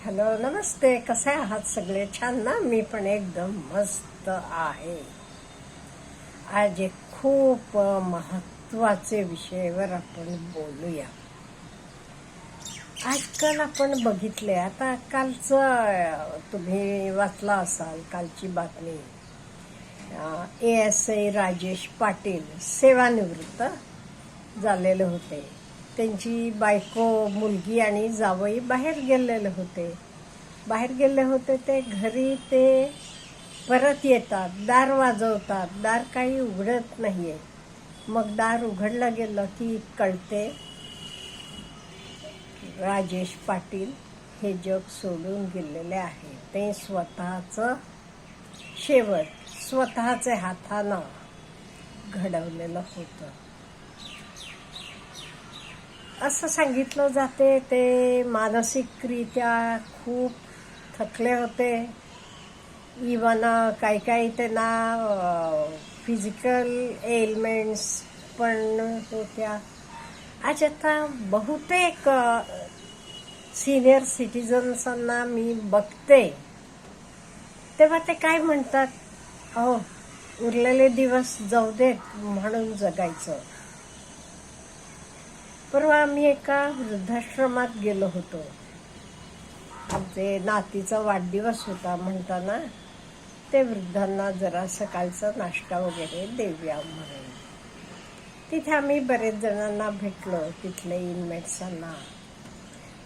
Hello नमस्ते. कसे आहात सगळे? छान ना? मी पण एकदम मस्त आहे. आज एक खूप महत्त्वाचे विषयावर आपण बोलूया. आजकाल आपण बघितले आता कालचं तुम्ही वाचला असाल कालची बातमी. A S I Rajesh Patil सेवानिवृत्त झालेले होते. त्यांची बायको मुलगी आणि जावई बाहेर गेलेले होते. बाहेर गेले होते ते घरी ते परत येतात दार वाजवतात. दार काही उघडत नाही आहे मग दार उघडलं गेलं की कळते राजेश पाटील हे जग सोडून गेलेले आहे. ते स्वतःचं शेवट स्वतःचे हातानं घडवलेलं होतं. असं सांगितलं जाते ते मानसिकरित्या खूप थकले होते. इवन काही काही त्यांना फिजिकल एलिमेंट्स पण होत्या. आज आता बहुतेक सिनियर सिटीजन्सांना मी बघते. तेव्हा ते काय म्हणतात? अहो उरलेले दिवस जाऊ देत म्हणून जगायचं. परवा आम्ही एका वृद्धाश्रमात गेलो होतो. आमचे नातीचा वाढदिवस होता म्हणताना ते वृद्धांना जरा सकाळचा नाश्ता वगैरे देऊया म्हणून. तिथे आम्ही बरेच जणांना भेटलो तिथले इनमेट्सांना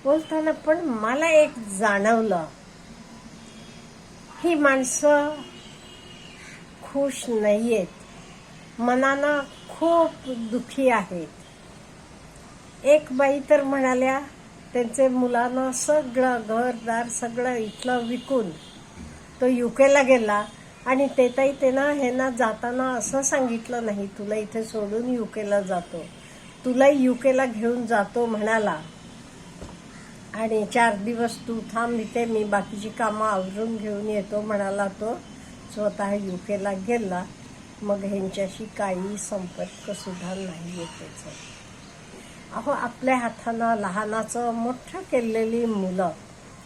बोलताना पण मला एक जाणवलं. ही माणसं खुश नाहीयेत. मनानं खूप दुखी आहेत. एक बाई तर म्हणाल्या त्यांचे मुलांना सगळं घरदार सगळं इथलं विकून तो युकेला गेला आणि ते ताई ह्यांना जाताना असं सांगितलं नाही तुला इथे सोडून युकेला जातो. तुला युकेला घेऊन जातो म्हणाला. आणि चार दिवस तू थांब इथे मी बाकीची कामं आवरून घेऊन येतो म्हणाला तो. स्वतः युकेला गेला. मग ह्यांच्याशी काही संपर्क सुद्धा नाही आहे त्याचं. अहो आपल्या हातानं लहानाचं मोठं केलेली मुलं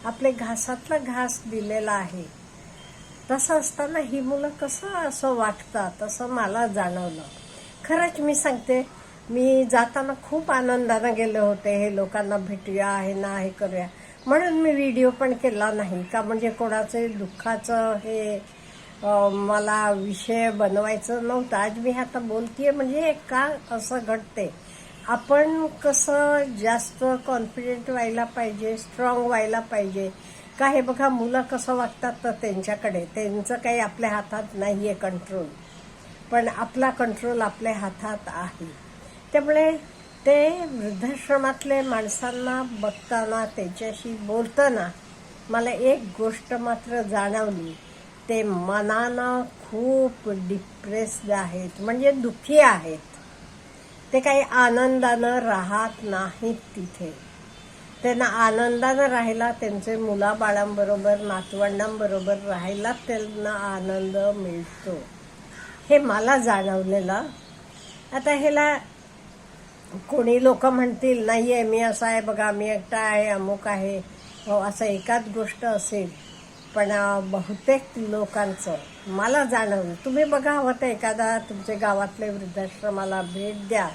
आपले घासातला घास दिलेला आहे. तसं असताना ही मुलं कसं असं वाटतात असं मला जाणवलं. खरंच मी सांगते मी जाताना खूप आनंदानं गेले होते हे लोकांना भेटूया हे ना हे करूया. म्हणून मी व्हिडिओ पण केला नाही का म्हणजे कोणाचे दुःखाचं हे मला विषय बनवायचं नव्हतं. आज मी आता बोलतीये म्हणजे का असं घडते आपण कसं जास्त कॉन्फिडेंट व्हायला पाहिजे स्ट्रॉंग व्हायला पाहिजे? का हे बघा मुलं कसं वागतात तर त्यांच्याकडे. त्यांचं काही आपल्या हातात नाही आहे कंट्रोल पण आपला कंट्रोल आपल्या हातात आहे. त्यामुळे ते वृद्धाश्रमातले माणसांना बघताना त्याच्याशी बोलताना मला एक गोष्ट मात्र जाणवली. ते मनानं खूप डिप्रेस्ड आहेत. म्हणजे दुःखी आहेत. ते काही आनंदानं राहत नाहीत तिथे. त्यांना आनंदानं राहायला त्यांचे मुलाबाळांबरोबर नातवंडांबरोबर राहायला त्यांना आनंद मिळतो. हे मला जाणवलेलं. आता ह्याला कोणी लोक म्हणतील नाही आहे मी असं आहे बघा मी एकटा आहे अमुक आहे. हो असं एकाच गोष्ट असेल. पण बहुतेक लोकांचं मला जाणवलं तुम्ही बघा हो हवं तर एखादा तुमच्या गावातले वृद्धाश्रमाला भेट द्या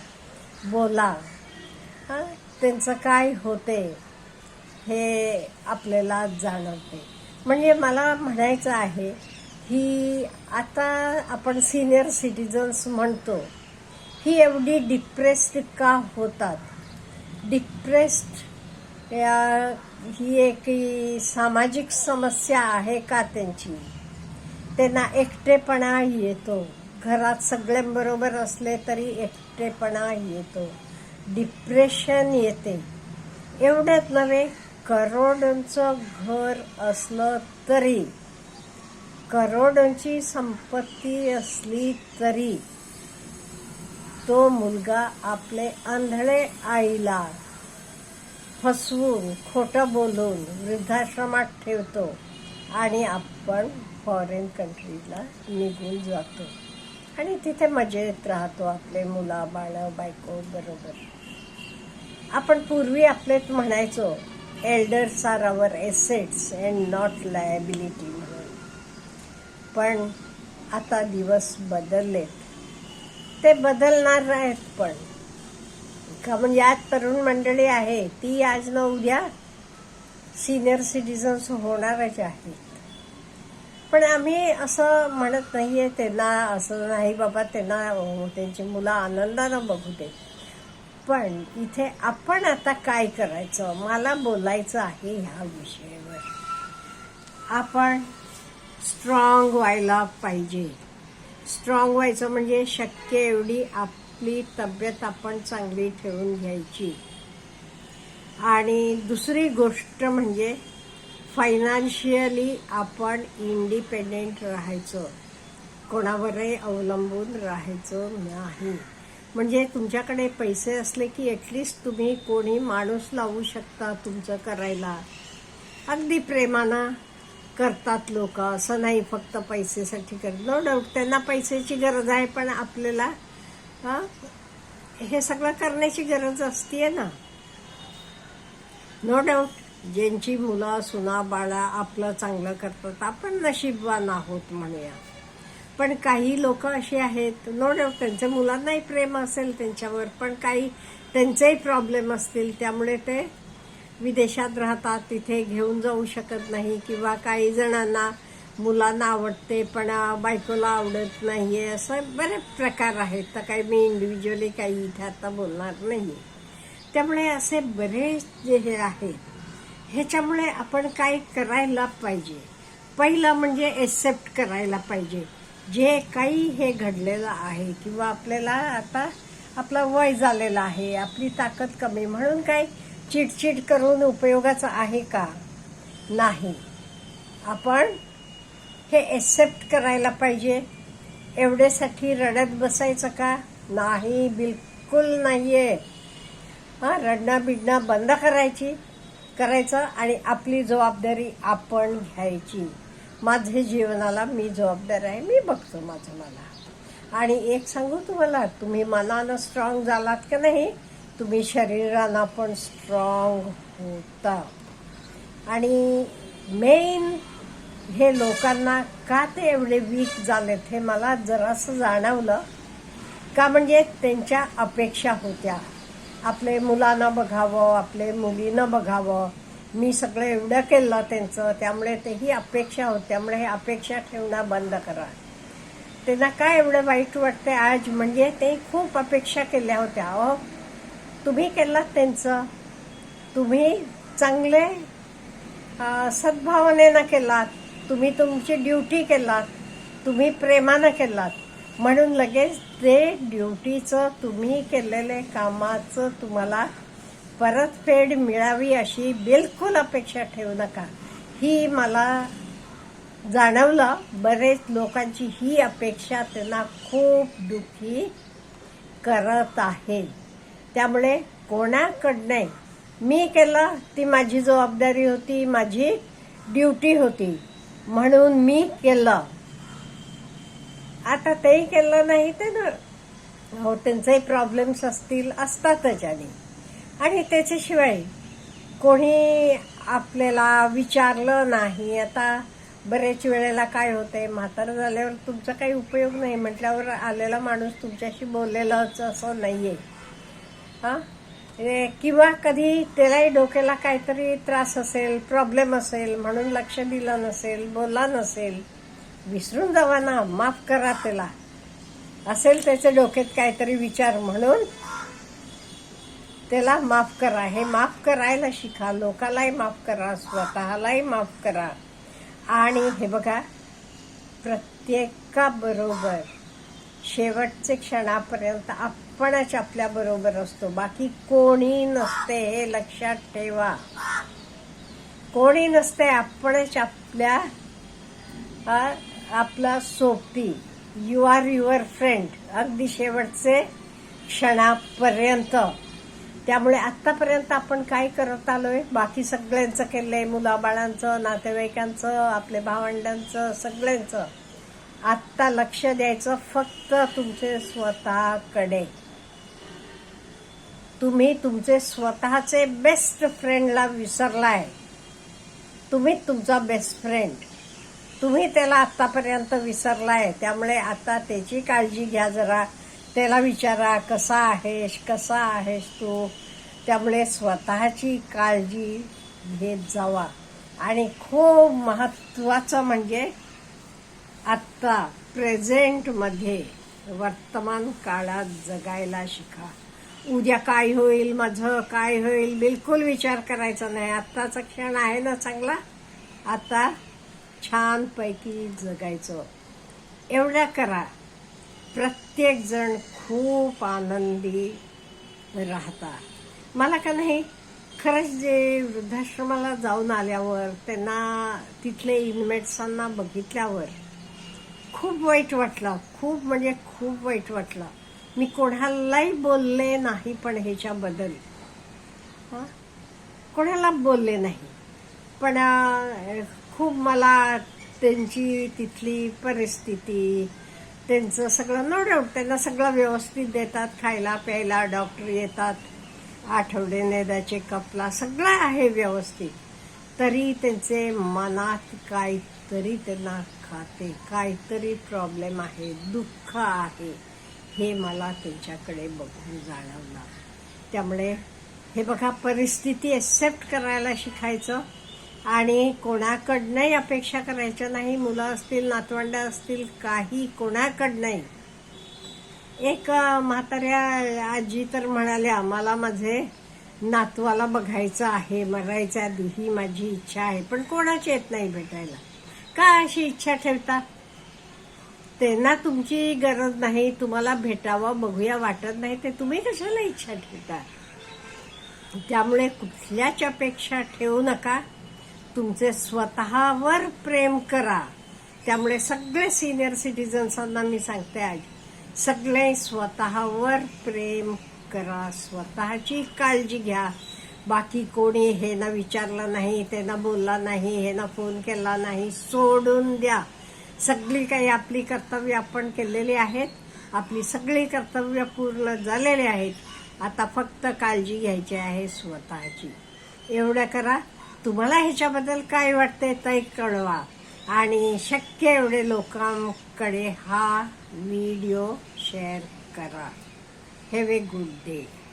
बोला. हां त्यांचं काय होते हे आपल्याला जाणवते. म्हणजे मला म्हणायचं आहे ही आता आपण सिनियर सिटीजन्स म्हणतो ही एवढी डिप्रेस्ड का होतात. डिप्रेस्ड या ही एक सामाजिक समस्या आहे का त्यांची? त्यांना एकटेपणा येतो. घरात सगळ्यांबरोबर असले तरी एकटेपणा येतो. डिप्रेशन येते. एवढ्यात नव्हे करोडोंचं घर असलं तरी करोडोंची संपत्ती असली तरी तो मुलगा आपले आंधळे आईला फसवून खोटं बोलून वृद्धाश्रमात ठेवतो आणि आपण फॉरेन कंट्रीला निघून जातो. आणि तिथे मजेत राहतो आपले मुला बाळ बायको बरोबर. आपण पूर्वी आपलेच म्हणायचो elders are our assets and not liability म्हणून पण आता दिवस बदललेत. ते बदलणार आहेत पण. का म्हणजे आज तरुण मंडळी आहे. ती आज न उद्या सिनियर सिटीजन्स होणारच आहेत पण आम्ही असं म्हणत नाही आहे त्यांना असं नाही बाबा त्यांना त्यांची मुलं आनंदानं बघू दे. पण इथे आपण आता काय करायचं? मला बोलायचं आहे ह्या विषयावर. आपण स्ट्रॉंग व्हायला पाहिजे. स्ट्रॉंग व्हायचं म्हणजे शक्य एवढी आप आपली तब्येत आपण चांगली ठेवून घ्यायची. आणि दुसरी गोष्ट म्हणजे फायनान्शियली आपण इंडिपेंडेंट राहायचं. कोणावरही अवलंबून राहायचं नाही. म्हणजे तुमच्याकडे पैसे असले की ॲटलिस्ट तुम्ही कोणी माणूस लावू शकता तुमचं करायला. अगदी प्रेमानं करतात लोक. असं नाही फक्त पैसेसाठी करत. नो डाऊट त्यांना पैशाची गरज आहे पण आपल्याला हा, हे सगळं करण्याची गरज असते ना. नो डाऊट ज्यांची मुलं सुना बाळा आपलं चांगलं करतात आपण नशीबवान आहोत म्हणूया. पण काही लोक असे आहेत नो डाऊट त्यांच्या मुलांनाही प्रेम असेल त्यांच्यावर पण काही त्यांचेही प्रॉब्लेम असतील त्यामुळे ते विदेशात राहतात तिथे घेऊन जाऊ शकत नाही किंवा काही जणांना मुलांना आवडते पण बायकोला आवडत नाही आहे असं बरेच प्रकार आहेत. तर काही मी इंडिव्हिज्युअली काही इथे आता बोलणार नाही त्यामुळे असे बरेच जे हे आहेत ह्याच्यामुळे आपण काय करायला पाहिजे? पहिलं म्हणजे एक्सेप्ट करायला पाहिजे. जे काही हे घडलेलं आहे किंवा आपल्याला आता आपलं वय झालेलं आहे आपली ताकद कमी म्हणून काय चिडचिड करून उपयोगाचं आहे का? नाही. आपण हे एक्सेप्ट करायला पाहिजे. एवढ्यासाठी रडत बसायचं का? नाही बिलकुल नाहीये. हा रडणं बिडणं बंद करायची करायचं आणि आपली जबाबदारी आपण घ्यायची. माझे जीवनाला मी जबाबदार आहे मी बघतो माझं मला. आणि एक सांगू तुम्हाला तुम्ही मनानं स्ट्रॉंग झालात का नाही? तुम्ही शरीरानं पण स्ट्रॉंग होता. आणि मेन हे लोकांना का ते एवढे वीक झालेत हे मला जरासं जाणवलं. का म्हणजे त्यांच्या अपेक्षा होत्या. आपले मुलांना बघावं आपले मुलीनं बघावं. मी सगळं एवढं केलं त्यांचं त्यामुळे तेही अपेक्षा होत त्यामुळे हे अपेक्षा ठेवणं बंद करा. त्यांना काय एवढं वाईट वाटते आज? म्हणजे ते खूप अपेक्षा केल्या होत्या. अहो तुम्ही केलात त्यांचं. तुम्ही चांगले सद्भावनेनं केलात. तुम्ही तुमची ड्युटी केलात तुम्ही प्रेमानं केलात. म्हणून लगेच ते ड्युटीचं तुम्ही केलेले कामाचं तुम्हाला परतफेड मिळावी अशी बिलकुल अपेक्षा ठेवू नका. ही मला जाणवलं. बरेच लोकांची ही अपेक्षा त्यांना खूप दुःखी करत आहे. त्यामुळे कोणाकडनं मी केलं ती माझी जबाबदारी होती माझी ड्युटी होती. म्हणून मी केलं. आता तेही केलं नाही ते ना हो त्यांचे प्रॉब्लेम्स असतील असतातच आणि. आणि त्याच्याशिवाय कोणी आपल्याला विचारलं नाही. आता बरेच वेळेला काय होते म्हातारं झाल्यावर तुमचा काही उपयोग नाही. म्हटल्यावर आलेला माणूस तुमच्याशी बोललेलाच असं नाही आहे हां? किंवा कधी त्यालाही डोक्याला काहीतरी त्रास असेल प्रॉब्लेम असेल म्हणून लक्ष दिलं नसेल बोला नसेल विसरून जावा ना माफ करा त्याला. असेल त्याच्या डोक्यात काहीतरी विचार म्हणून त्याला माफ करा. हे माफ करायला शिका. लोकालाही माफ करा. स्वतःलाही माफ करा. आणि हे बघा प्रत्येकाबरोबर शेवटचे क्षणापर्यंत आप आपणच आपल्या बरोबर असतो. बाकी कोणी नसते हे लक्षात ठेवा. कोणी नसते आपणच आपल्या आपला सोबती यू आर युअर फ्रेंड अगदी शेवटचे क्षणापर्यंत. त्यामुळे आत्तापर्यंत आपण काय करत आलोय? बाकी सगळ्यांचं केलंय. मुलाबाळांचं नातेवाईकांचं आपले भावंडांचं सगळ्यांचं. आत्ता लक्ष द्यायचं फक्त तुमचे स्वतःकडे. तुम्ही तुमचे स्वतःचे बेस्ट फ्रेंडला विसरलाय. तुम्ही तुमचा बेस्ट फ्रेंड तुम्ही त्याला आत्तापर्यंत विसरलाय. त्यामुळे आता त्याची काळजी घ्या जरा. त्याला विचारा कसा आहेस? कसा आहेस तू? त्यामुळे स्वतःची काळजी घेत जावा. आणि खूप महत्वाचं म्हणजे आत्ता प्रेझेंटमध्ये वर्तमान काळात जगायला शिका. उद्या काय होईल माझं काय होईल बिलकुल विचार करायचा नाही. आत्ताचा क्षण आहे ना चांगला. आता छानपैकी जगायचं. एवढ्या करा. प्रत्येक जण खूप आनंदी राहता. मला का नाही खरंच जे वृद्धाश्रमाला जाऊन आल्यावर त्यांना तिथले इनमेट्सांना बघितल्यावर खूप वाईट वाटलं. खूप म्हणजे खूप वाईट वाटलं. मी कोणालाही बोलले नाही पण ह्याच्याबद्दल. कोणाला बोलले नाही. पण खूप मला त्यांची तिथली परिस्थिती त्यांचं सगळं नो डाऊट त्यांना सगळं व्यवस्थित देतात खायला प्यायला डॉक्टर येतात आठवड्याने चेकअपला सगळं आहे व्यवस्थित. तरी त्यांचे मनात काहीतरी त्यांना खाते काहीतरी प्रॉब्लेम आहे दुःख आहे. हे मला त्यांच्याकडे बघून जाणवलं. त्यामुळे हे बघा परिस्थिती एक्सेप्ट करायला शिकायचं आणि कोणाकडनंही अपेक्षा करायच्या नाही. मुलं असतील नातवंड असतील काही कोणाकडनंही. एक म्हाताऱ्या आजी तर म्हणाल्या मला माझे नातवाला बघायचं आहे मरायचं आधी ही माझी इच्छा आहे पण कोणाची येत नाही भेटायला? का अशी इच्छा ठेवता? त्यांना तुमची गरज नाही तुम्हाला भेटावं बघूया वाटत नाही ते तुम्ही कशाला इच्छा ठेवता? त्यामुळे कुठल्याच अपेक्षा ठेवू नका. तुमचे स्वतःवर प्रेम करा. त्यामुळे सगळे सिनियर सिटीजन्सांना मी सांगते आज सगळे स्वतःवर प्रेम करा. स्वतःची काळजी घ्या. बाकी कोणी हे ना विचारलं नाही त्यांना बोलला नाही हे ना फोन केला नाही सोडून द्या. सगळी काही आपली कर्तव्य आपण केलेली आहेत आपली सगळी कर्तव्य पूर्ण झालेली आहेत. आता फक्त काळजी घ्यायची आहे स्वतःची. एवढं करा. तुम्हाला ह्याच्याबद्दल काय वाटतंय ते कळवा. आणि शक्य एवढे लोकांकडे हा व्हिडिओ शेअर करा. Have a good day.